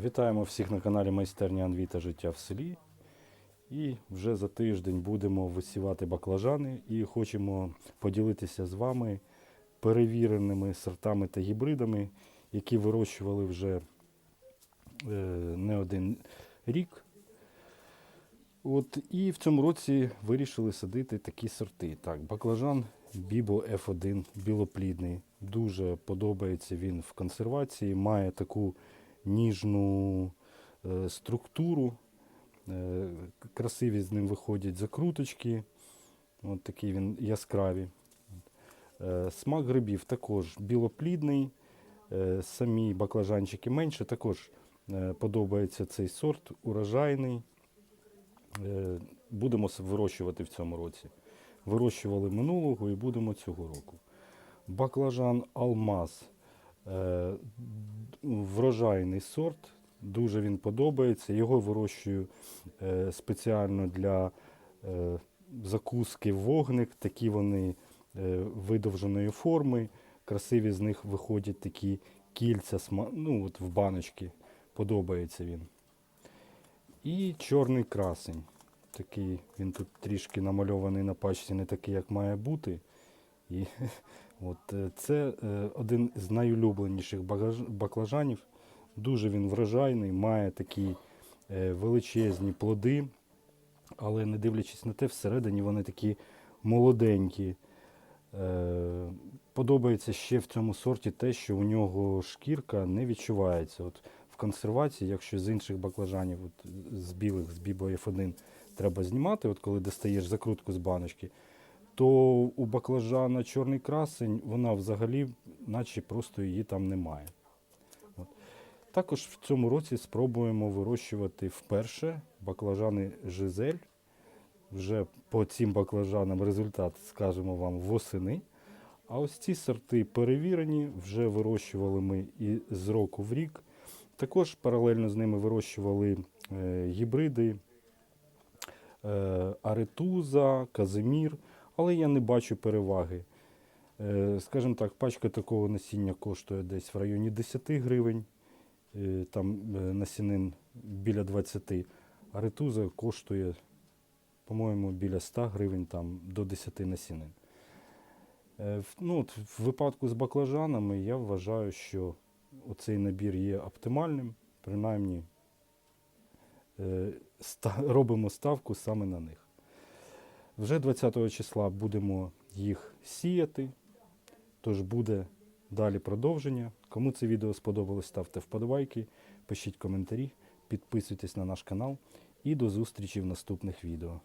Вітаємо всіх на каналі Майстерня Анві та життя в селі. І вже за тиждень будемо висівати баклажани і хочемо поділитися з вами перевіреними сортами та гібридами, які вирощували вже е, не один рік. От, і в цьому році вирішили садити такі сорти. Так, баклажан Бібо F1 білоплідний. Дуже подобається він в консервації, має таку ніжну е, структуру. Е, красиві з ним виходять закруточки. От такий він яскраві. Е, смак грибів також білоплідний. Самі баклажанчики менше. Також подобається цей сорт, урожайний. Будемо вирощувати в цьому році. Вирощували минулого і будемо цього року. Баклажан Алмаз. Е, врожайний сорт. Дуже він подобається. Його вирощую е, спеціально для е, закуски в вогник. Такі вони видовженої форми. Красиві з них виходять такі кільця ну, от в баночки. Подобається він. І чорний красень. Такий, він тут трішки намальований на пачці, не такий, як має бути. І от е, це е, один з найулюбленіших баклажанів. Дуже він врожайний, має такі е, величезні плоди, але не дивлячись на те, всередині вони такі молоденькі. Подобається ще в цьому сорті те, що у нього шкірка не відчувається. От в консервації, якщо з інших баклажанів, от з білих, з Бібо F1, треба знімати, от коли достаєш закрутку з баночки, то у баклажана чорний красень, вона взагалі, наче просто її там немає. От. Також в цьому році спробуємо вирощувати вперше баклажани Жизель. Вже по цим баклажанам результат скажемо вам восени. А ось ці сорти перевірені, вже вирощували ми і з року в рік. Також паралельно з ними вирощували е, гібриди е, Аретуза, Казимір, але я не бачу переваги. Е, скажімо так, пачка такого насіння коштує десь в районі 10 гривень, е, там е, насінин біля 20. Аретуза коштує, по-моєму, біля 100 гривень там, до 10 насінин. Ну, от в випадку з баклажанами я вважаю, що оцей набір є оптимальним, принаймні робимо ставку саме на них. Вже 20 числа будемо їх сіяти, тож буде далі продовження. Кому це відео сподобалось, ставте вподобайки, пишіть коментарі, підписуйтесь на наш канал і до зустрічі в наступних відео.